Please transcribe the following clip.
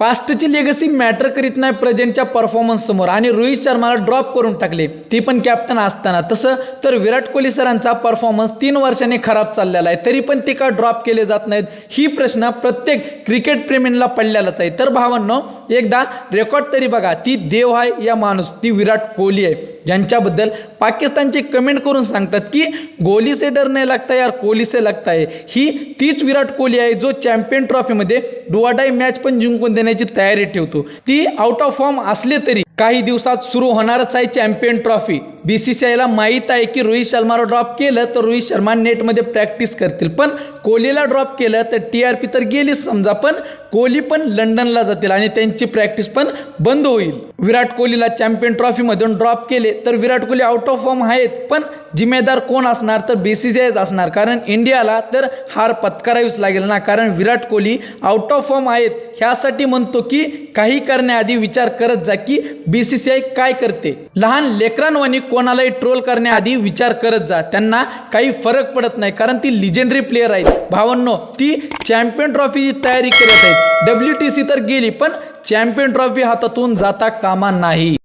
पास्टची legacy matter करीत नाही प्रेझेंटच्या performance समोर. आणि रोहित शर्माला ड्रॉप करून टाकले. ती पण कॅप्टन असताना. तसं तर विराट कोहली सरांचा परफॉर्मन्स तीन वर्षांनी खराब चाललेला आहे. तरी पण ते का ड्रॉप केले जात नाहीत? ही प्रश्न प्रत्येक क्रिकेट प्रेमींना पडलेलाच आहे. तर भावांनो एकदा रेकॉर्ड तरी बघा. ती देव आहे या माणूस. ती विराट कोहली आहे. ज्यांच्याबद्दल पाकिस्तानचे कमेंट करून सांगतात की गोली से डर नाही लागता यार कोहली से लागता ही. तीच विराट कोहली आहे जो चॅम्पियन ट्रॉफीमध्ये डुआडाई मॅच पण जिंकून करण्याची तयारी ठेवतो. ती आउट ऑफ फॉर्म असले तरी काही दिवसात सुरू होणारच आहे चॅम्पियन ट्रॉफी बीसीसीआयला माहीत आहे की रोहित शर्माला ड्रॉप केलं तर रोहित शर्मा नेटमध्ये प्रॅक्टिस करतील. पण कोहलीला ड्रॉप केलं तर टी आर पी तर गेलीच समजा पण कोहली पण लंडनला जातील आणि त्यांची प्रॅक्टिस पण बंद होईल. विराट कोहलीला चॅम्पियन ट्रॉफीमधून ड्रॉप केले तर Virat Kohli out of form आहेत पण जिम्मेदार कोण असणार? तर बीसीसीआयच असणार. कारण इंडियाला तर हार पत्करावीच लागेल ना? कारण Virat Kohli out of form आहेत. ह्यासाठी म्हणतो की काही करण्याआधी विचार करत जा की बीसीसीआय काय करते. लहान लेकरांवानी कोणालाही ट्रोल करण्याआधी विचार करत जा. त्यांना काही फरक पडत नाही कारण ती लिजेंडरी प्लेअर आहेत. भावांनो ती चॅम्पियन ट्रॉफीची तयारी करत आहेत. डब्ल्यू टी सी तर गेली पण चॅम्पियन ट्रॉफी हातातून जाता कामा नाही.